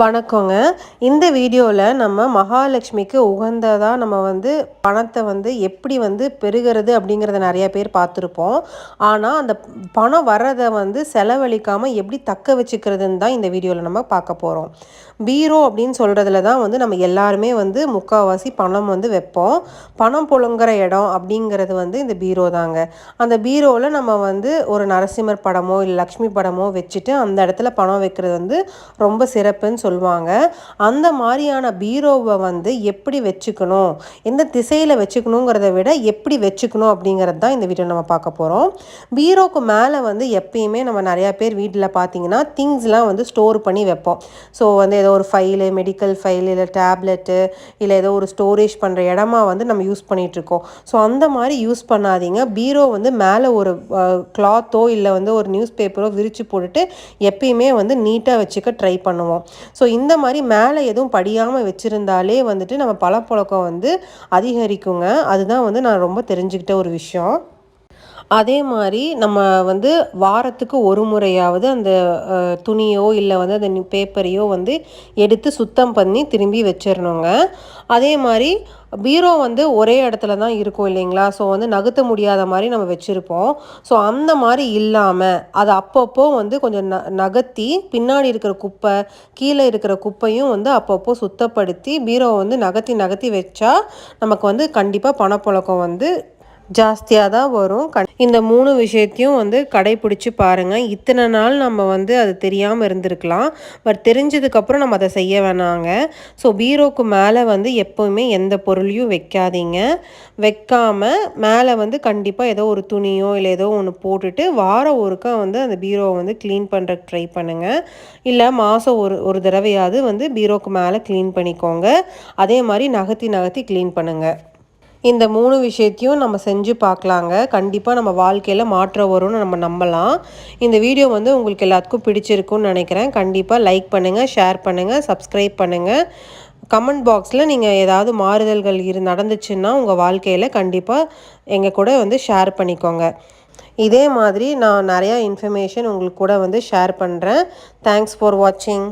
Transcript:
வணக்கங்க. இந்த வீடியோவில் நம்ம மகாலட்சுமிக்கு உகந்ததாக நம்ம வந்து பணத்தை வந்து எப்படி வந்து பெருகிறது அப்படிங்கிறத நிறைய பேர் பார்த்துருப்போம். ஆனால் அந்த பணம் வர்றதை வந்து செலவழிக்காமல் எப்படி தக்க வச்சுக்கிறதுன்னு தான் இந்த வீடியோவில் நம்ம பார்க்க போகிறோம் பீரோ அப்படின்னு சொல்கிறதுல தான் வந்து நம்ம எல்லாருமே வந்து முக்கால்வாசி பணம் வந்து வைப்போம். பணம் புழுங்குற இடம் அப்படிங்கிறது வந்து இந்த பீரோ தாங்க. அந்த பீரோவில் நம்ம வந்து ஒரு நரசிம்மர் படமோ இல்லை லக்ஷ்மி படமோ வச்சுட்டு அந்த இடத்துல பணம் வைக்கிறது வந்து ரொம்ப சிறப்புன்னு சொல்லுவாங்க. அந்த மாதிரியான பீரோவை வந்து எப்படி வச்சுக்கணும்? எந்த திசையில் வச்சுக்கணுங்கிறத விட எப்படி வச்சுக்கணும் அப்படிங்கிறது தான் இந்த வீடியோ நம்ம பார்க்க போகிறோம் பீரோக்கு மேலே வந்து எப்பயுமே நம்ம நிறையா பேர் வீட்டில் பார்த்தீங்கன்னா திங்ஸ்லாம் வந்து ஸ்டோர் பண்ணி வைப்போம். ஸோ வந்து ஏதோ ஒரு ஃபைலு மெடிக்கல் ஃபைல் இல்லை டேப்லெட்டு இல்லை ஏதோ ஒரு ஸ்டோரேஜ் பண்ணுற இடமா வந்து நம்ம யூஸ் பண்ணிகிட்ருக்கோம் ஸோ அந்த மாதிரி யூஸ் பண்ணாதீங்க. பீரோ வந்து மேலே ஒரு கிளாத்தோ இல்லை வந்து ஒரு நியூஸ் பேப்பரோ விரித்து போட்டுட்டு எப்பயுமே வந்து நீட்டாக வச்சுக்க ட்ரை பண்ணுவோம். ஸோ இந்த மாதிரி மேலே எதுவும் படியாமல் வச்சுருந்தாலே வந்துட்டு நம்ம பழப்பழக்கம் வந்து அதிகரிக்குங்க. அதுதான் வந்து நான் ரொம்ப தெரிஞ்சுக்கிட்ட ஒரு விஷயம். அதே மாதிரி நம்ம வந்து வாரத்துக்கு ஒரு முறையாவது அந்த துணியோ இல்லை வந்து அந்த பேப்பரையோ வந்து எடுத்து சுத்தம் பண்ணி திரும்பி வச்சிடணுங்க அதே மாதிரி பீரோ வந்து ஒரே இடத்துல தான் இருக்கும் இல்லைங்களா? ஸோ வந்து நகர்த்த முடியாத மாதிரி நம்ம வச்சுருப்போம். ஸோ அந்த மாதிரி இல்லாமல் அதை அப்பப்போ வந்து கொஞ்சம் ந நகர்த்தி பின்னாடி இருக்கிற குப்பை கீழே இருக்கிற குப்பையும் வந்து அப்பப்போ சுத்தப்படுத்தி பீரோவை வந்து நகர்த்தி நகர்த்தி வச்சா நமக்கு வந்து கண்டிப்பாக பணப்புழக்கம் வந்து ஜாஸ்தியாக தான் வரும். கண் இந்த மூணு விஷயத்தையும் வந்து கடைப்பிடிச்சி பாருங்கள் இத்தனை நாள் நம்ம வந்து அது தெரியாமல் இருந்திருக்கலாம். பட் தெரிஞ்சதுக்கப்புறம் நம்ம அதை செய்ய வேணாங்க. ஸோ பீரோக்கு மேலே வந்து எப்போவுமே எந்த பொருளையும் வைக்காதீங்க. வைக்காமல் மேலே வந்து கண்டிப்பாக ஏதோ ஒரு துணியோ இல்லை ஏதோ ஒன்று போட்டுட்டு வாரம் ஒருக்கா வந்து அந்த பீரோவை வந்து க்ளீன் பண்ணுற ட்ரை பண்ணுங்கள் இல்லை மாதம் ஒரு ஒரு தடவையாவது வந்து பீரோக்கு மேலே க்ளீன் பண்ணிக்கோங்க. அதே மாதிரி நகர்த்தி நகர்த்தி க்ளீன் பண்ணுங்கள் இந்த மூணு விஷயத்தையும் நம்ம செஞ்சு பார்க்கலாங்க. கண்டிப்பாக நம்ம வாழ்க்கையில் மாற்றம் வரும்னு நம்ம நம்பலாம். இந்த வீடியோ வந்து உங்களுக்கு எல்லாத்துக்கும் பிடிச்சிருக்குன்னு நினைக்கிறேன். கண்டிப்பாக லைக் பண்ணுங்கள் ஷேர் பண்ணுங்கள் சப்ஸ்கிரைப் பண்ணுங்கள் கமெண்ட் பாக்ஸில் நீங்கள் ஏதாவது மாறுதல்கள் இரு நடந்துச்சுன்னா உங்கள் வாழ்க்கையில் கண்டிப்பாக எங்கள் கூட வந்து ஷேர் பண்ணிக்கோங்க. இதே மாதிரி நான் நிறையா இன்ஃபர்மேஷன் உங்களுக்கு கூட வந்து ஷேர் பண்ணுறேன் தேங்க்ஸ் ஃபார் வாட்சிங்